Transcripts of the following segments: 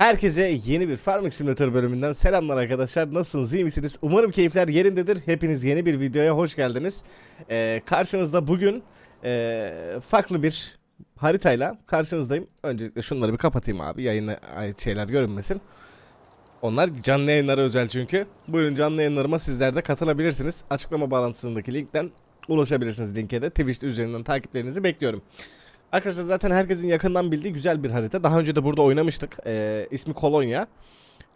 Herkese yeni bir Farming Simulator bölümünden selamlar arkadaşlar. Nasılsınız, iyi misiniz? Umarım keyifler yerindedir. Hepiniz yeni bir videoya hoş geldiniz. Ee, karşınızda bugün ee, farklı bir haritayla karşınızdayım. Öncelikle şunları bir kapatayım abi. Yayına ait şeyler görünmesin. Onlar canlı yayınlara özel çünkü. Buyurun canlı yayınlarıma sizler de katılabilirsiniz. Açıklama bağlantısındaki linkten ulaşabilirsiniz linke de. Twitch üzerinden takiplerinizi bekliyorum. Arkadaşlar zaten herkesin yakından bildiği güzel bir harita. Daha önce de burada oynamıştık. Ee, ismi Kolonya.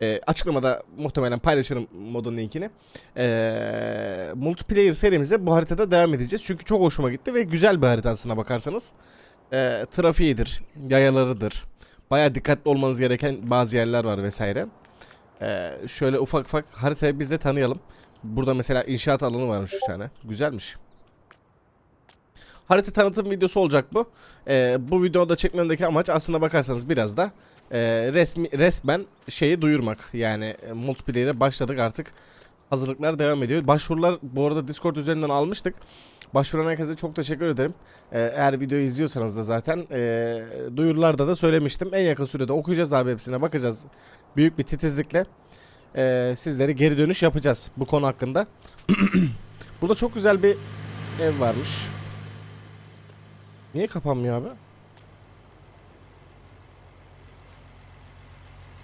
Ee, açıklamada muhtemelen paylaşırım modun linkini. Ee, multiplayer serimize bu haritada devam edeceğiz. Çünkü çok hoşuma gitti ve güzel bir harita aslına bakarsanız. Ee, trafiğidir, yayalarıdır. Baya dikkatli olmanız gereken bazı yerler var vesaire. Ee, şöyle ufak ufak haritayı biz de tanıyalım. Burada mesela inşaat alanı varmış bir tane. Güzelmiş. Harita tanıtım videosu olacak bu. Ee, bu videoda çekmemdeki amaç aslında bakarsanız biraz da e, resmi resmen şeyi duyurmak. Yani e, multiplayer'e başladık artık. Hazırlıklar devam ediyor. Başvurular bu arada Discord üzerinden almıştık. Başvuran herkese çok teşekkür ederim. Ee, eğer videoyu izliyorsanız da zaten e, duyurularda da söylemiştim. En yakın sürede okuyacağız abi hepsine bakacağız. Büyük bir titizlikle e, sizlere geri dönüş yapacağız bu konu hakkında. Burada çok güzel bir ev varmış. Niye kapanmıyor abi?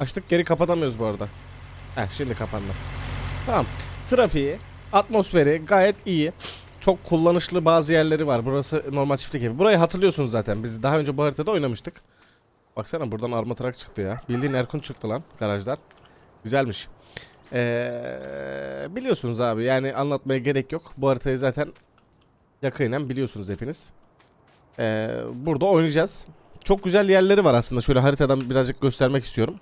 Açtık geri kapatamıyoruz bu arada. Heh şimdi kapandı. Tamam. Trafiği, atmosferi gayet iyi. Çok kullanışlı bazı yerleri var. Burası normal çiftlik evi. Burayı hatırlıyorsunuz zaten. Biz daha önce bu haritada oynamıştık. Baksana buradan arma trak çıktı ya. Bildiğin Erkun çıktı lan garajdan. Güzelmiş. Ee, biliyorsunuz abi yani anlatmaya gerek yok. Bu haritayı zaten yakinen biliyorsunuz hepiniz. Ee, burada oynayacağız. Çok güzel yerleri var aslında. Şöyle haritadan birazcık göstermek istiyorum.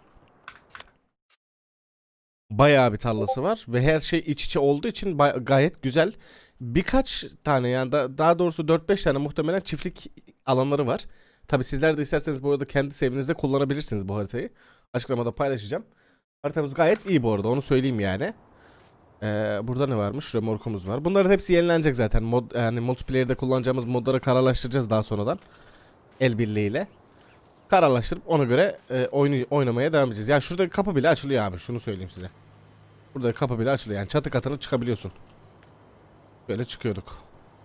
Bayağı bir tarlası var ve her şey iç içe olduğu için gayet güzel. Birkaç tane yani da, daha doğrusu 4-5 tane muhtemelen çiftlik alanları var. Tabi sizler de isterseniz bu arada kendi evinizde kullanabilirsiniz bu haritayı. Açıklamada paylaşacağım. Haritamız gayet iyi bu arada onu söyleyeyim yani. Ee, burada ne varmış? Remorkumuz var. Bunların hepsi yenilenecek zaten. Mod, yani multiplayer'de kullanacağımız modları kararlaştıracağız daha sonradan. El birliğiyle. Kararlaştırıp ona göre e, oyunu, oynamaya devam edeceğiz. Yani şurada kapı bile açılıyor abi. Şunu söyleyeyim size. Burada kapı bile açılıyor. Yani çatı katına çıkabiliyorsun. Böyle çıkıyorduk.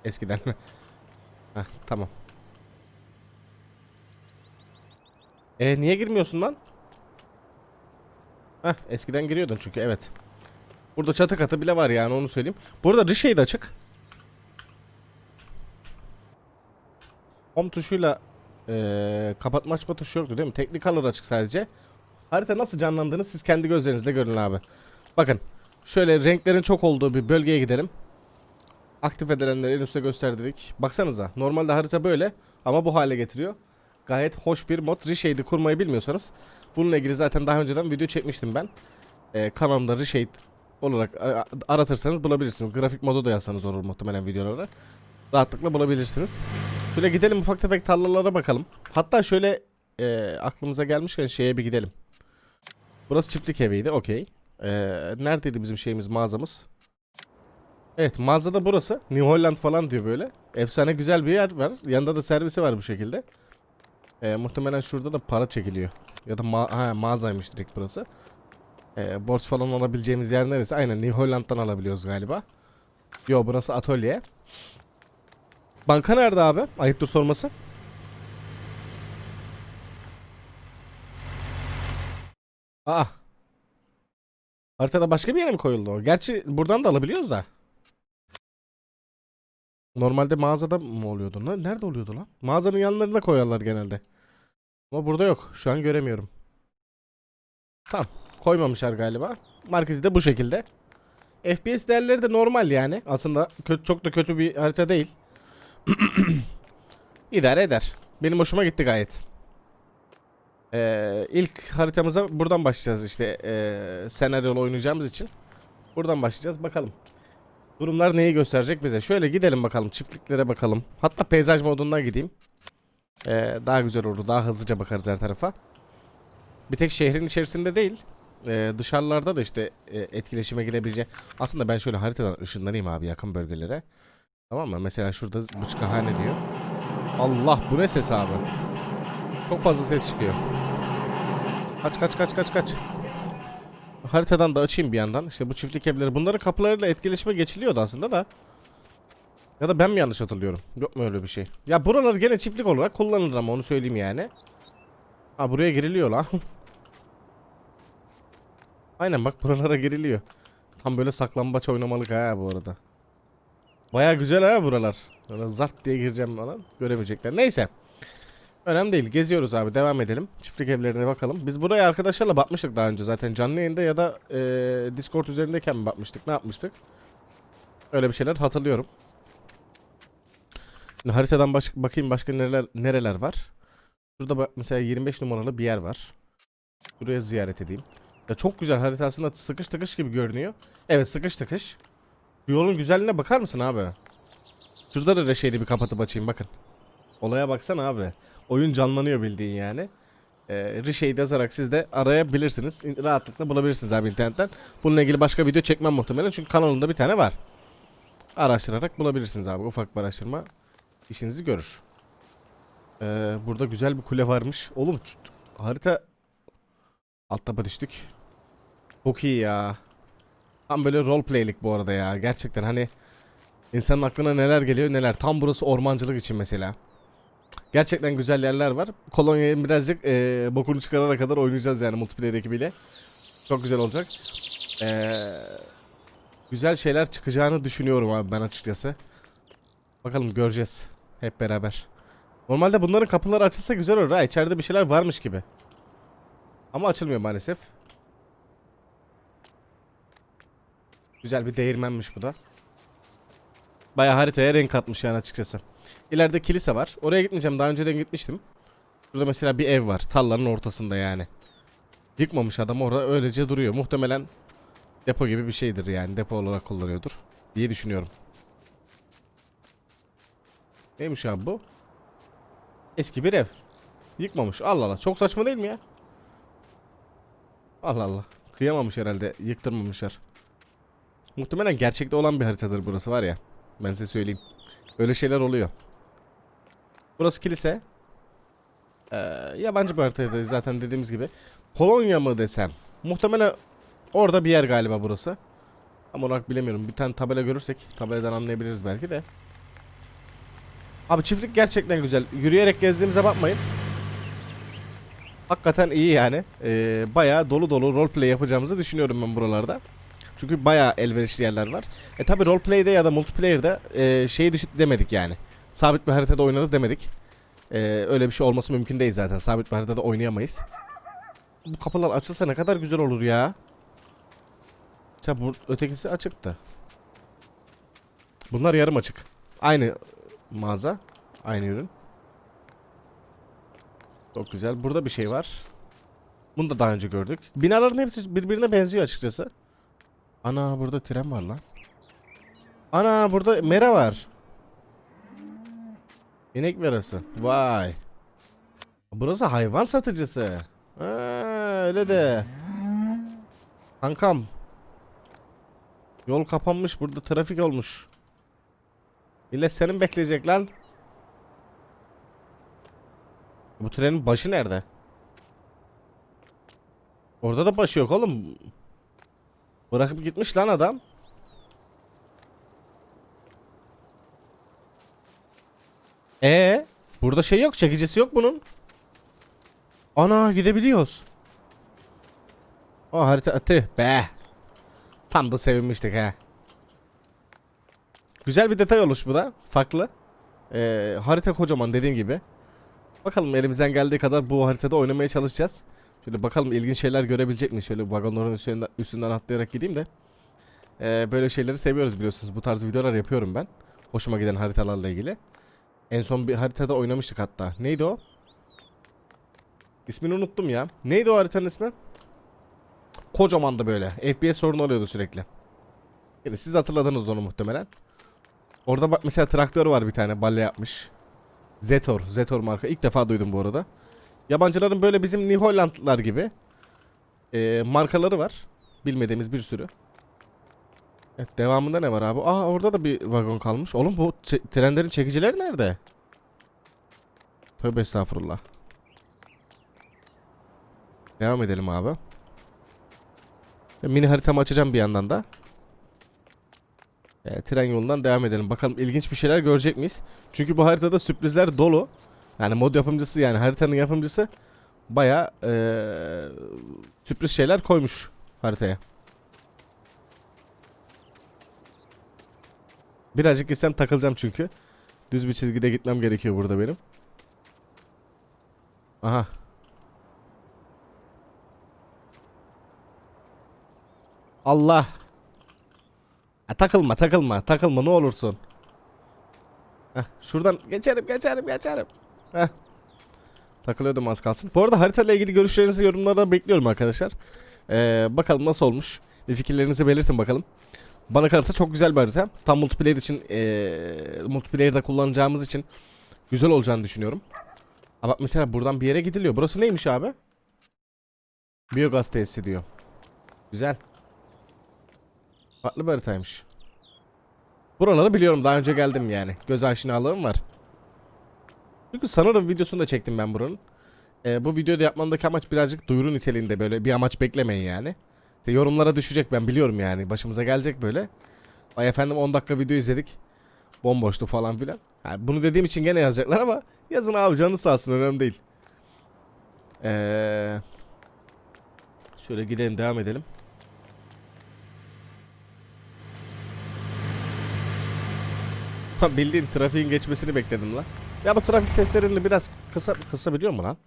Eskiden. Heh, tamam. E niye girmiyorsun lan? Heh, eskiden giriyordun çünkü evet. Burada çatı katı bile var yani onu söyleyeyim. Burada Rişey de açık. Home tuşuyla eee kapatma açma tuşu yoktu değil mi? Teknik alır açık sadece. Harita nasıl canlandığını siz kendi gözlerinizle görün abi. Bakın. Şöyle renklerin çok olduğu bir bölgeye gidelim. Aktif edilenleri en üstte gösterdik. Baksanıza. Normalde harita böyle ama bu hale getiriyor. Gayet hoş bir mod. Reshade'i kurmayı bilmiyorsanız bununla ilgili zaten daha önceden video çekmiştim ben. Ee, kanalımda Reshade olarak a- aratırsanız bulabilirsiniz. Grafik modu da yazsanız olur muhtemelen videolara. Rahatlıkla bulabilirsiniz. Şöyle gidelim ufak tefek tarlalara bakalım. Hatta şöyle e, aklımıza gelmişken şeye bir gidelim. Burası çiftlik eviydi okey. E, neredeydi bizim şeyimiz mağazamız? Evet mağazada burası. New Holland falan diyor böyle. Efsane güzel bir yer var. Yanında da servisi var bu şekilde. E, muhtemelen şurada da para çekiliyor. Ya da ma- ha, mağazaymış direkt burası. E, borç falan alabileceğimiz yer neresi? Aynen New Holland'dan alabiliyoruz galiba. Yo burası atölye. Banka nerede abi? Ayıptır sorması. Aa. Haritada başka bir yere mi koyuldu o? Gerçi buradan da alabiliyoruz da. Normalde mağazada mı oluyordu? Nerede oluyordu lan? Mağazanın yanlarında koyarlar genelde. Ama burada yok. Şu an göremiyorum. Tamam. Koymamışlar galiba. Marketi de bu şekilde. FPS değerleri de normal yani. Aslında kötü, çok da kötü bir harita değil. İdare eder. Benim hoşuma gitti gayet. Ee, ilk haritamıza buradan başlayacağız işte ee, senaryolu oynayacağımız için. Buradan başlayacağız bakalım. Durumlar neyi gösterecek bize? Şöyle gidelim bakalım çiftliklere bakalım. Hatta peyzaj modundan gideyim. Ee, daha güzel olur. Daha hızlıca bakarız her tarafa. Bir tek şehrin içerisinde değil. Ee, dışarılarda da işte ee, etkileşime girebileceği. Aslında ben şöyle haritadan ışınlanayım abi yakın bölgelere. Tamam mı? Mesela şurada bıçkahane diyor. Allah bu ne ses abi? Çok fazla ses çıkıyor. Kaç kaç kaç kaç kaç. Haritadan da açayım bir yandan. İşte bu çiftlik evleri. Bunların kapılarıyla etkileşime geçiliyordu aslında da. Ya da ben mi yanlış hatırlıyorum? Yok mu öyle bir şey? Ya buralar gene çiftlik olarak kullanılır ama onu söyleyeyim yani. Ha buraya giriliyor la. Aynen bak buralara giriliyor. Tam böyle saklambaç oynamalık ha bu arada. Baya güzel ha buralar. Böyle zart diye gireceğim falan. Göremeyecekler. Neyse. Önemli değil. Geziyoruz abi. Devam edelim. Çiftlik evlerine bakalım. Biz buraya arkadaşlarla bakmıştık daha önce zaten. Canlı yayında ya da eee, Discord üzerindeyken mi bakmıştık? Ne yapmıştık? Öyle bir şeyler hatırlıyorum. Şimdi haritadan baş- bakayım başka nereler nereler var. Şurada mesela 25 numaralı bir yer var. Buraya ziyaret edeyim. Ya çok güzel harita aslında sıkış tıkış gibi görünüyor. Evet sıkış tıkış. Bu yolun güzelliğine bakar mısın abi? Şurada da reşeyi bir kapatıp açayım bakın. Olaya baksana abi. Oyun canlanıyor bildiğin yani. Ee, Rişe'yi yazarak siz de arayabilirsiniz. İn- Rahatlıkla bulabilirsiniz abi internetten. Bununla ilgili başka video çekmem muhtemelen çünkü kanalımda bir tane var. Araştırarak bulabilirsiniz abi. Ufak bir araştırma işinizi görür. Ee, burada güzel bir kule varmış. Oğlum harita alt taba düştük. Çok iyi ya. Tam böyle roleplay'lik bu arada ya. Gerçekten hani insanın aklına neler geliyor neler. Tam burası ormancılık için mesela. Gerçekten güzel yerler var. Kolonya'yı birazcık eee bokunu çıkarana kadar oynayacağız yani multiplayer ekibiyle. Çok güzel olacak. Eee güzel şeyler çıkacağını düşünüyorum abi ben açıkçası. Bakalım göreceğiz hep beraber. Normalde bunların kapıları açılsa güzel olur ha. İçeride bir şeyler varmış gibi. Ama açılmıyor maalesef. Güzel bir değirmenmiş bu da. Bayağı haritaya renk katmış yani açıkçası. İleride kilise var. Oraya gitmeyeceğim. Daha önceden gitmiştim. Burada mesela bir ev var. Tarlanın ortasında yani. Yıkmamış adam orada öylece duruyor. Muhtemelen depo gibi bir şeydir yani. Depo olarak kullanıyordur. Diye düşünüyorum. Neymiş abi bu? Eski bir ev. Yıkmamış. Allah Allah. Çok saçma değil mi ya? Allah Allah. Kıyamamış herhalde. Yıktırmamışlar. Muhtemelen gerçekte olan bir haritadır burası var ya. Ben size söyleyeyim. Öyle şeyler oluyor. Burası kilise. Ee, yabancı bir haritadayız zaten dediğimiz gibi. Polonya mı desem? Muhtemelen orada bir yer galiba burası. Ama olarak bilemiyorum. Bir tane tabela görürsek tabeladan anlayabiliriz belki de. Abi çiftlik gerçekten güzel. Yürüyerek gezdiğimize bakmayın. Hakikaten iyi yani. Ee, bayağı dolu dolu roleplay yapacağımızı düşünüyorum ben buralarda. Çünkü bayağı elverişli yerler var. E tabi roleplay'de ya da multiplayer'da e, şeyi düşüp demedik yani. Sabit bir haritada oynarız demedik. E, öyle bir şey olması mümkün değil zaten. Sabit bir haritada oynayamayız. Bu kapılar açılsa ne kadar güzel olur ya. Mesela bu ötekisi açıktı. Bunlar yarım açık. Aynı mağaza. Aynı ürün. Çok güzel. Burada bir şey var. Bunu da daha önce gördük. Binaların hepsi birbirine benziyor açıkçası. Ana burada tren var lan. Ana burada mera var. İnek merası. Vay. Burası hayvan satıcısı. Ha, öyle de. Kankam. Yol kapanmış burada trafik olmuş. Millet senin bekleyecek lan. Bu trenin başı nerede? Orada da başı yok oğlum. Bırakıp gitmiş lan adam. Ee, burada şey yok, çekicisi yok bunun. Ana gidebiliyoruz. O harita atı be. Tam da sevinmiştik ha. Güzel bir detay olmuş bu da. Farklı. Ee, harita kocaman dediğim gibi. Bakalım elimizden geldiği kadar bu haritada oynamaya çalışacağız. Şöyle bakalım ilginç şeyler görebilecek mi? Şöyle vagonların üstünden, üstünden atlayarak gideyim de. Ee, böyle şeyleri seviyoruz biliyorsunuz. Bu tarz videolar yapıyorum ben. Hoşuma giden haritalarla ilgili. En son bir haritada oynamıştık hatta. Neydi o? İsmini unuttum ya. Neydi o haritanın ismi? Kocamandı böyle. FPS sorunu oluyordu sürekli. Yani siz hatırladınız onu muhtemelen. Orada bak mesela traktör var bir tane balle yapmış. Zetor, Zetor marka. İlk defa duydum bu arada. Yabancıların böyle bizim New Hollandlılar gibi e, markaları var. Bilmediğimiz bir sürü. Evet devamında ne var abi? Aa orada da bir vagon kalmış. Oğlum bu trenlerin çekicileri nerede? Tövbe estağfurullah. Devam edelim abi. Mini haritamı açacağım bir yandan da. E, tren yolundan devam edelim. Bakalım ilginç bir şeyler görecek miyiz? Çünkü bu haritada sürprizler dolu. Yani mod yapımcısı yani haritanın yapımcısı baya sürpriz şeyler koymuş haritaya. Birazcık gitsem takılacağım çünkü. Düz bir çizgide gitmem gerekiyor burada benim. Aha. Allah. Ha, takılma takılma takılma ne olursun. Heh, şuradan geçerim geçerim geçerim. Heh. Takılıyordum az kalsın. Bu arada haritayla ilgili görüşlerinizi yorumlarda bekliyorum arkadaşlar. Ee, bakalım nasıl olmuş. Bir fikirlerinizi belirtin bakalım. Bana kalırsa çok güzel bir harita. Tam multiplayer için ee, multiplayer'da kullanacağımız için güzel olacağını düşünüyorum. Ama bak mesela buradan bir yere gidiliyor. Burası neymiş abi? Biyogaz tesisi diyor. Güzel. Farklı bir haritaymış. Buraları biliyorum daha önce geldim yani. Göz aşinalığım var. Çünkü sanırım videosunu da çektim ben buranın. Ee, bu videoda yapmamdaki amaç birazcık duyuru niteliğinde böyle bir amaç beklemeyin yani. İşte yorumlara düşecek ben biliyorum yani. Başımıza gelecek böyle. Ay efendim 10 dakika video izledik. Bomboştu falan filan. Yani bunu dediğim için gene yazacaklar ama yazın abi canı sağ olsun önemli değil. Ee, şöyle gidelim devam edelim. Ha, Bildiğin trafiğin geçmesini bekledim lan. Ya bu trafik seslerini biraz kısa kısabiliyor mu lan?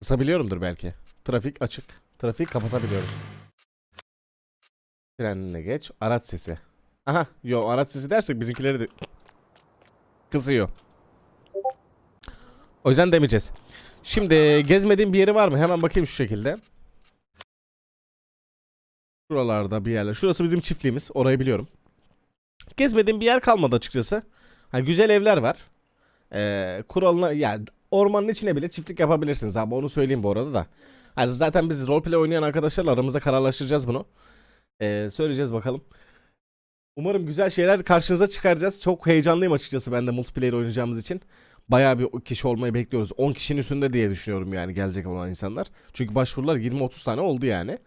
Kısabiliyorumdur belki. Trafik açık. Trafiği kapatabiliyoruz. Trenine geç. Araç sesi. Aha. Yo araç sesi dersek bizimkileri de kızıyor. O yüzden demeyeceğiz. Şimdi gezmediğim bir yeri var mı? Hemen bakayım şu şekilde. Şuralarda bir yerler. Şurası bizim çiftliğimiz. Orayı biliyorum. Gezmediğim bir yer kalmadı açıkçası. Ha, güzel evler var. Ee, kuralına yani ormanın içine bile çiftlik yapabilirsiniz abi onu söyleyeyim bu arada da. Hani zaten biz roleplay oynayan arkadaşlarla aramızda kararlaştıracağız bunu. Ee, söyleyeceğiz bakalım. Umarım güzel şeyler karşınıza çıkaracağız. Çok heyecanlıyım açıkçası ben de multiplayer oynayacağımız için. Bayağı bir kişi olmayı bekliyoruz. 10 kişinin üstünde diye düşünüyorum yani gelecek olan insanlar. Çünkü başvurular 20-30 tane oldu yani.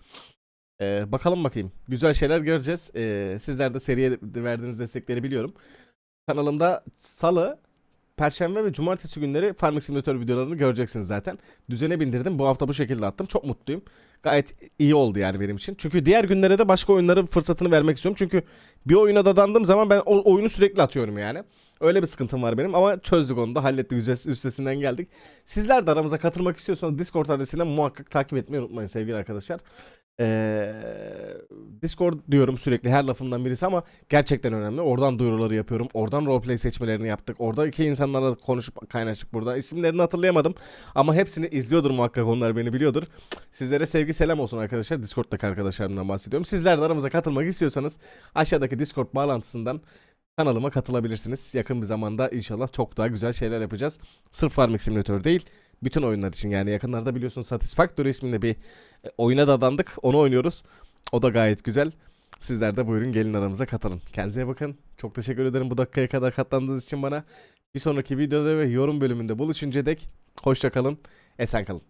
Ee, bakalım bakayım. Güzel şeyler göreceğiz. Ee, sizler de seriye verdiğiniz destekleri biliyorum. Kanalımda salı, perşembe ve cumartesi günleri Farming Simulator videolarını göreceksiniz zaten. Düzene bindirdim. Bu hafta bu şekilde attım. Çok mutluyum. Gayet iyi oldu yani benim için. Çünkü diğer günlere de başka oyunların fırsatını vermek istiyorum. Çünkü bir oyuna dadandığım zaman ben o oyunu sürekli atıyorum yani. Öyle bir sıkıntım var benim ama çözdük onu da hallettik üstesinden geldik. Sizler de aramıza katılmak istiyorsanız Discord adresinden muhakkak takip etmeyi unutmayın sevgili arkadaşlar. Ee, Discord diyorum sürekli her lafımdan birisi ama gerçekten önemli. Oradan duyuruları yapıyorum. Oradan roleplay seçmelerini yaptık. Orada iki insanlarla konuşup kaynaştık burada. İsimlerini hatırlayamadım ama hepsini izliyordur muhakkak onlar beni biliyordur. Sizlere sevgi selam olsun arkadaşlar. Discord'daki arkadaşlarımdan bahsediyorum. Sizler de aramıza katılmak istiyorsanız aşağıdaki Discord bağlantısından kanalıma katılabilirsiniz. Yakın bir zamanda inşallah çok daha güzel şeyler yapacağız. Sırf Farming Simulator değil bütün oyunlar için yani yakınlarda biliyorsun Satisfactory isminde bir e, oyuna dadandık. Onu oynuyoruz. O da gayet güzel. Sizler de buyurun gelin aramıza katılın. Kendinize bakın. Çok teşekkür ederim bu dakikaya kadar katlandığınız için bana. Bir sonraki videoda ve yorum bölümünde buluşunca dek hoşça. Esen kalın.